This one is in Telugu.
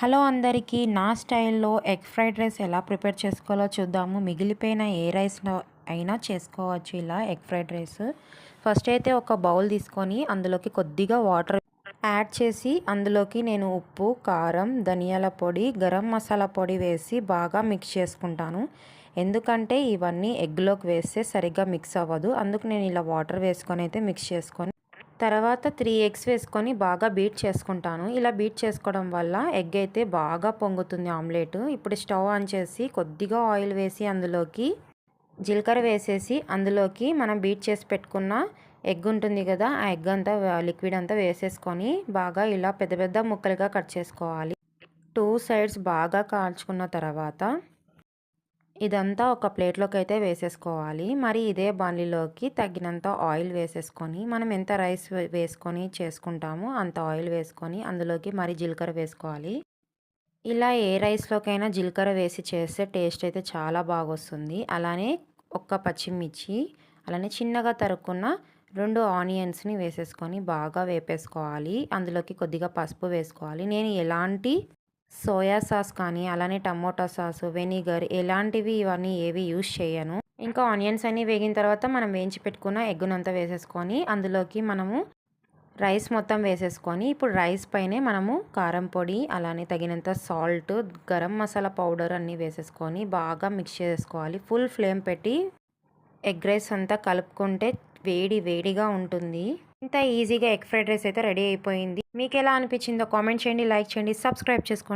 హలో అందరికీ నా స్టైల్లో ఎగ్ ఫ్రైడ్ రైస్ ఎలా ప్రిపేర్ చేసుకోవాలో చూద్దాము. మిగిలిపోయిన ఏ రైస్ అయినా చేసుకోవచ్చు ఇలా ఎగ్ ఫ్రైడ్ రైస్. ఫస్ట్ అయితే ఒక బౌల్ తీసుకొని అందులోకి కొద్దిగా వాటర్ యాడ్ చేసి అందులోకి నేను ఉప్పు కారం ధనియాల పొడి గరం మసాలా పొడి వేసి బాగా మిక్స్ చేసుకుంటాను. ఎందుకంటే ఇవన్నీ ఎగ్లోకి వేస్తే సరిగ్గా మిక్స్ అవ్వదు. అందుకు నేను ఇలా వాటర్ వేసుకొని అయితే మిక్స్ చేసుకొని తర్వాత త్రీ ఎగ్స్ వేసుకొని బాగా బీట్ చేసుకుంటాను. ఇలా బీట్ చేసుకోవడం వల్ల ఎగ్ అయితే బాగా పొంగుతుంది ఆమ్లెట్. ఇప్పుడు స్టవ్ ఆన్ చేసి కొద్దిగా ఆయిల్ వేసి అందులోకి జీలకర్ర వేసేసి అందులోకి మనం బీట్ చేసి పెట్టుకున్న ఎగ్ ఉంటుంది కదా ఆ ఎగ్ అంతా లిక్విడ్ అంతా వేసేసుకొని బాగా ఇలా పెద్ద పెద్ద ముక్కలుగా కట్ చేసుకోవాలి. టూ సైడ్స్ బాగా కాల్చుకున్న తర్వాత ఇదంతా ఒక ప్లేట్లోకి అయితే వేసేసుకోవాలి. మరి ఇదే బాణలిలోకి తగినంత ఆయిల్ వేసేసుకొని మనం ఎంత రైస్ వేసుకొని చేసుకుంటామో అంత ఆయిల్ వేసుకొని అందులోకి మరి జీలకర్ర వేసుకోవాలి. ఇలా ఏ రైస్లోకైనా జీలకర్ర వేసి చేస్తే టేస్ట్ అయితే చాలా బాగా వస్తుంది అలానే ఒక్క పచ్చిమిర్చి అలానే చిన్నగా తరుక్కున్న రెండు ఆనియన్స్ని వేసేసుకొని బాగా వేపేసుకోవాలి. అందులోకి కొద్దిగా పసుపు వేసుకోవాలి. నేను ఎలాంటి సోయా సాస్ కానీ అలానే టమోటా సాస్ వెనిగర్ ఎలాంటివి ఇవన్నీ ఏవి యూజ్ చేయను. ఇంకా ఆనియన్స్ అన్నీ వేగిన తర్వాత మనం వేయించి పెట్టుకున్న ఎగ్గునంతా వేసేసుకొని అందులోకి మనము రైస్ మొత్తం వేసేసుకొని ఇప్పుడు రైస్ పైనే మనము కారం పొడి అలానే తగినంత సాల్ట్ గరం మసాలా పౌడర్ అన్నీ వేసేసుకొని బాగా మిక్స్ చేసుకోవాలి. ఫుల్ ఫ్లేమ్ పెట్టి ఎగ్ రైస్ అంతా కలుపుకుంటే వేడి వేడిగా ఉంటుంది. ఇంత ఈజీగా ఎగ్ ఫ్రైడ్ రైస్ అయితే రెడీ అయిపోయింది. మీకు ఎలా అనిపించిందో కామెంట్ చేయండి లైక్ చేయండి సబ్స్క్రైబ్ చేసుకోండి.